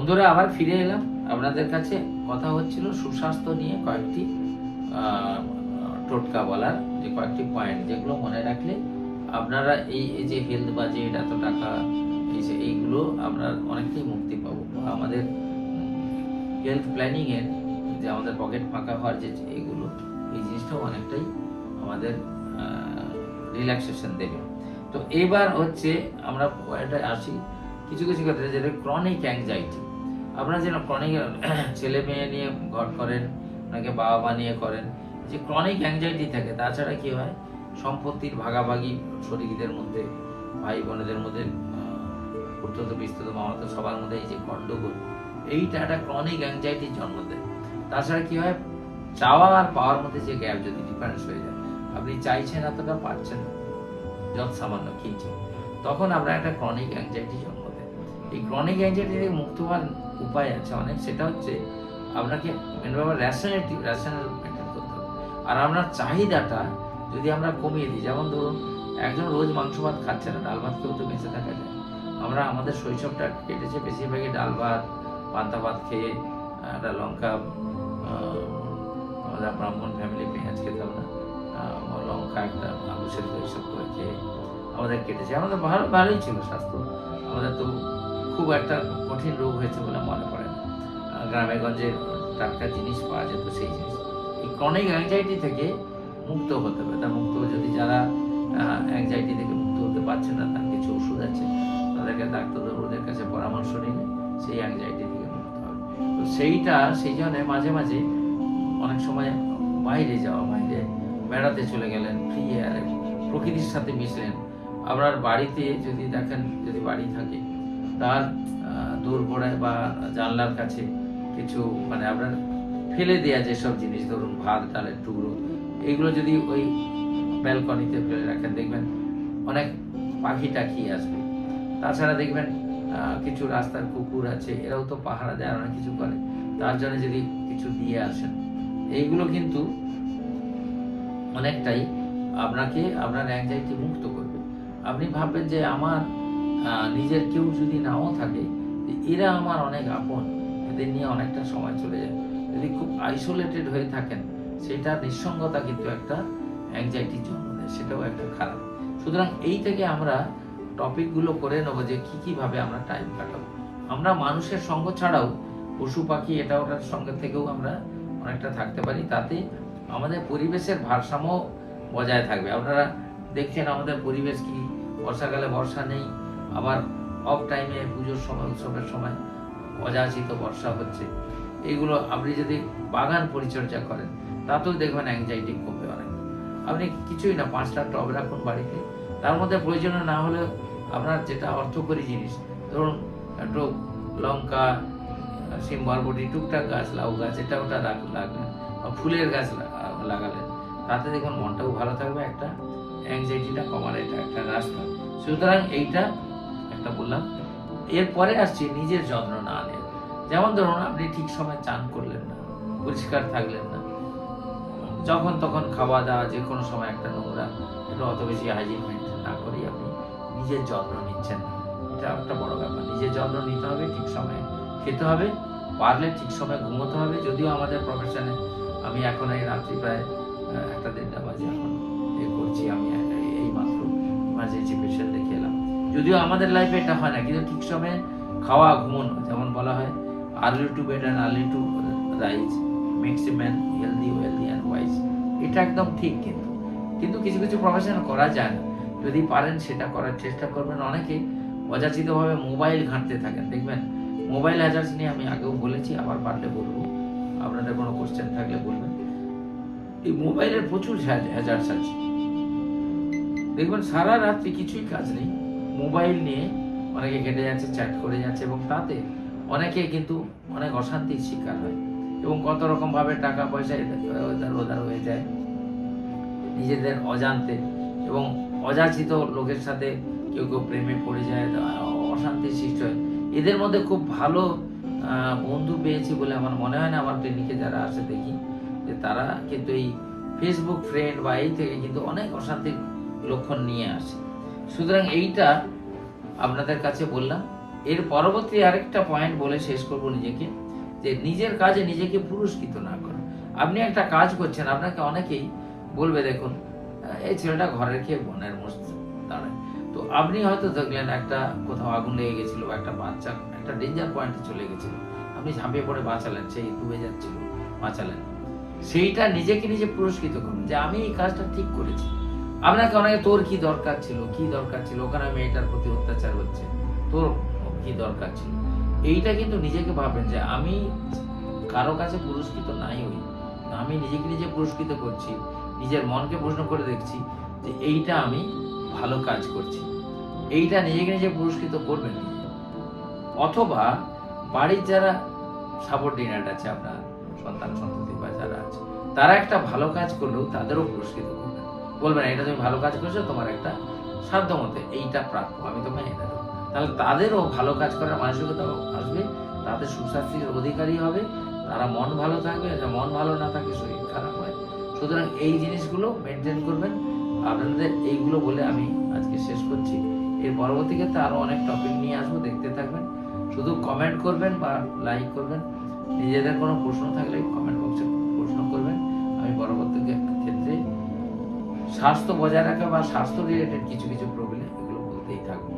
বন্ধুরা, আবার ফিরে এলাম। আপনাদের কাছে কথা হচ্ছিল সুস্বাস্থ্য নিয়ে কয়েকটি টোটকা বলার যে কয়েকটি পয়েন্ট যেগুলো মনে রাখলে আপনারা এই যে হেলথ বাজেট এত টাকা, এই যে এইগুলো আমরা অনেকটাই মুক্তি পাবো। আমাদের হেলথ প্ল্যানিং এর যে আমাদের পকেট ফাঁকা হওয়ার যে এইগুলো, এই জিনিসটাও অনেকটাই আমাদের রিল্যাক্সেশন দেবে। তো এবার হচ্ছে আমরা আসি। কিছু কিছু ক্ষেত্রে যেটা ক্রনিক অ্যাংজাইটি আপনারা যেন ক্রনিক ছেলে মেয়ে নিয়ে ঘর করেন, অনেকে বাবা মা নিয়ে করেন, যে ক্রনিক অ্যাংজাইটি থাকে, তাছাড়া কি হয়? সম্পত্তির ভাগাভাগি শরীরদের মধ্যে, ভাই বোনেদের মধ্যে উত্তত বিস্তৃত মামাতো সবার মধ্যে এই যে গন্ডগোল, এইটা একটা ক্রনিক অ্যাংজাইটির জন্ম দেয়। তাছাড়া কি হয়? চাওয়া আর পাওয়ার মধ্যে যে গ্যাপ যদি ডিফারেন্স হয়ে যায়, আপনি চাইছেন এতটা, পাচ্ছেন যত সামান্য কিনছে তখন আমরা একটা ক্রনিক অ্যাংজাইটি জন্ম দেয়। এই ক্রনিক অ্যাংজাইটি থেকে মুক্ত হওয়ার উপায় আছে অনেক, সেটা হচ্ছে আপনাকে মেন ব্যাপার র্যাশনালিটি র্যাশনাল মেনটেন করতে হবে। আর আপনার চাহিদাটা যদি আমরা কমিয়ে দিই, যেমন ধরুন একজন রোজ মাংস ভাত খাচ্ছে না, ডাল ভাত খেয়েও তো বেঁচে থাকা যায়। আমরা আমাদের শৈশবটা কেটেছে, বেশিরভাগই ডাল ভাত, পান্তা ভাত খেয়ে একটা লঙ্কা আমাদের ব্রাহ্মণ ফ্যামিলি পেঁয়াজ খেতাম না লঙ্কা একটা আলু সেদ্ধ এইসব করে খেয়ে আমাদের কেটেছে। আমাদের ভালো, ভালোই ছিল স্বাস্থ্য। আমাদের তো খুব একটা কঠিন রোগ হয়েছে বলে মনে পড়ে না। গ্রামে গঞ্জে টাটকা জিনিস পাওয়া যেত সেই জিনিস। এই ক্রনিক অ্যাংজাইটি থেকে মুক্ত হতে হবে। তা মুক্ত যদি যারা অ্যাংজাইটি থেকে মুক্ত হতে পারছে না, তার কিছু ওষুধ আছে, তাদেরকে ডাক্তারবাবুদের কাছে পরামর্শ নিলে সেই অ্যাংজাইটি থেকে মুক্ত হবে। তো সেইটা, সেই জন্য মাঝে মাঝে অনেক সময় বাইরে যাওয়া, বাইরে বেড়াতে চলে গেলেন ফ্রি এয়ারে প্রকৃতির সাথে মিশলেন। আপনার বাড়িতে যদি দেখেন, যদি বাড়ি থাকে তার দোরগোড়ায় বা জানলার কাছে কিছু মানে আপনার ফেলে দেওয়া যেসব জিনিস, ধরুন ভাত, ডালের টুকরো এইগুলো যদি ওই ব্যালকনিতে ফেলে রাখেন, দেখবেন অনেক পাখি টাকি আসবে। তাছাড়া দেখবেন কিছু রাস্তার কুকুর আছে, এরাও তো পাহারা দেয় অনেক কিছু করে। তার জন্য যদি কিছু দিয়ে আসেন, এইগুলো কিন্তু অনেকটাই আপনাকে, আপনার অ্যাংজাইটি মুক্ত করবে। আপনি ভাববেন যে আমার নিজের কেউ যদি নাও থাকে এরা আমার অনেক আপন, এদের নিয়ে অনেকটা সময় চলে যায়। যদি খুব আইসোলেটেড হয়ে থাকেন সেটা নিঃসঙ্গতা কিন্তু একটা অ্যাংজাইটির জন্ম দেয়, সেটাও একটা খারাপ। সুতরাং এই থেকে আমরা টপিকগুলো করে নেব যে কি কীভাবে আমরা টাইম কাটাবো। আমরা মানুষের সঙ্গ ছাড়াও পশু পাখি, এটা ওটার সঙ্গে থেকেও আমরা অনেকটা থাকতে পারি, তাতে আমাদের পরিবেশের ভারসাম্য বজায় থাকবে। আপনারা দেখছেন আমাদের পরিবেশ কি, বর্ষাকালে বর্ষা নেই আবার অফ টাইমে পুজোর সময়, উৎসবের সময় অযাচিত বর্ষা হচ্ছে। এগুলো আপনি যদি বাগান পরিচর্যা করেন, তাতেও দেখবেন অ্যাংজাইটি কমবে অনেক। আপনি কিছুই না পাঁচটা টব রাখুন বাড়িতে। তার মধ্যে প্রয়োজনীয় না হলেও আপনার যেটা অর্থকরী জিনিস, ধরুন একটু লঙ্কা সিম বরবটি, টুকটাক গাছ, লাউ গাছ, এটা ওটা লাগলেন ফুলের গাছ লাগালেন। তাতে দেখুন মনটাও ভালো থাকবে, একটা অ্যাংজাইটিটা কমার এটা একটা রাস্তা। সুতরাং এইটা একটা বললাম, এরপরে আসছি নিজের যত্ন না নেন যেমন ধরুন, আপনি ঠিক সময় চান করলেন না, পরিষ্কার থাকলেন না, যখন তখন খাওয়া দাওয়া যে কোনো সময় একটা নোংরা, এটা অত বেশি হাইজিন মেনটেন না করেই আপনি নিজের যত্ন নিচ্ছেন। এটা একটা বড় ব্যাপার। নিজের যত্ন নিতে হবে, ঠিক সময়ে খেতে হবে, পারলে ঠিক সময় ঘুমোতে হবে। যদিও আমাদের প্রফেশনে আমি এখন এই রাত্রি প্রায় একটা দেড়টা বাজে এখন। এ করছি আমি, এই- মাত্র ইমার্জেন্সি পেশেন্ট দেখে এলাম। যদিও আমাদের লাইফে এটা হয় না, কিন্তু ঠিক সময়ে খাওয়া, ঘুমোনো, যেমন বলা হয় early to bed and early to rise makes a man healthy wealthy and wise এটা একদম ঠিক কিন্তু। কিন্তু কিছু কিছু প্রফেশন করা যায় না। যদি পারেন সেটা করার চেষ্টা করবেন। অনেকে অযাচিতভাবে মোবাইল ঘাঁটতে থাকেন। দেখবেন মোবাইল হ্যাজার্স নিয়ে আমি আগেও বলেছি, আবার পারলে বলব। আপনাদের কোনো কোশ্চেন থাকলে বলবেন। এই মোবাইলের প্রচুর হ্যাজার্স আছে। দেখবেন সারা রাত্রি কিছুই কাজ নেই। মোবাইল নিয়ে অনেকে কেটে যাচ্ছে, চ্যাট করে যাচ্ছে এবং তাতে অনেকে কিন্তু অনেক অশান্তির শিকার হয় এবং কত রকম ভাবে টাকা পয়সা এদের ওধার হয়ে যায় নিজেদের অজান্তে এবং অযাচিত লোকের সাথে কেউ কেউ প্রেমে পড়ে যায় অশান্তির সৃষ্টি হয়। এদের মধ্যে খুব ভালো বন্ধু পেয়েছি বলে আমার মনে হয় না, আমার ক্লিনিকে যারা আসে দেখি যে তারা কিন্তু এই ফেসবুক ফ্রেন্ড বা এই থেকে কিন্তু অনেক অশান্তির লক্ষণ নিয়ে আসে। সুতরাং এইটা আপনাদের কাছে বললাম। এর পরবর্তী আরেকটা পয়েন্ট বলে শেষ করব নিজেকে, যে নিজের কাজে নিজেকে পুরস্কৃত না করো। আপনি একটা কাজ করছেন, আপনাকে অনেকেই বলবে, দেখুন, এই ছেলেটা ঘরের খেয়ে বনের মধ্যে দাঁড়ায়। তো আপনি হয়তো দেখলেন, একটা কোথাও আগুন লেগে গেছিল বা একটা বাচ্চা, একটা ডেঞ্জার পয়েন্টে চলে গেছিল। আপনি ঝাঁপিয়ে পড়ে বাঁচালেন, সেই ডুবে যাচ্ছিল, বাঁচালেন। সেইটা নিজেকে নিজে পুরস্কৃত করুন, যে আমি এই কাজটা ঠিক করেছি। আপনাকে অনেকে, তোর কি দরকার ছিল? কি দরকার ছিল? ওখানে মেয়েটার প্রতি অত্যাচার হচ্ছে। তোর কি দরকার ছিল? এইটা কিন্তু নিজেকে ভাবেন যে আমি কারও কাছে পুরস্কৃত নাই হই। আমি নিজেকে নিজে পুরস্কৃত করছি, নিজের মনকে প্রশ্ন করে দেখছি যে এইটা আমি ভালো কাজ করছি। এইটা নিজেকে নিজে পুরস্কৃত করবেন অথবা বাড়ির যারা সাবঅর্ডিনেট আছে, আপনার সন্তান সন্ততি বা যারা আছে, তারা একটা ভালো কাজ করলেও তাদেরও পুরস্কৃত করবেন। বলবেন এটা তুমি ভালো কাজ করছ, তোমার একটা সাধ্য মতে এইটা প্রাপ্য, আমি তোমায় এনে দেবো। তাহলে তাদেরও ভালো কাজ করার মানসিকতা আসবে, তাদের সুস্বাস্থ্যের অধিকারী হবে, তারা মন ভালো থাকবে মন ভালো না থাকে শরীর খারাপ হয়। সুতরাং এই জিনিসগুলো মেনটেন করবেন। আপনাদের এইগুলো বলে আমি আজকে শেষ করছি। এর পরবর্তী ক্ষেত্রে আরও অনেক টপিক নিয়ে আসব, দেখতে থাকবেন। শুধু কমেন্ট করবেন বা লাইক করবেন। নিজেদের কোনো প্রশ্ন থাকলে কমেন্ট বক্সে প্রশ্ন করবেন। আমি পরবর্তী ক্ষেত্রে স্বাস্থ্য বজায় রাখা বা স্বাস্থ্য রিলেটেড কিছু কিছু প্রবলেম এগুলো বলতেই থাকবে।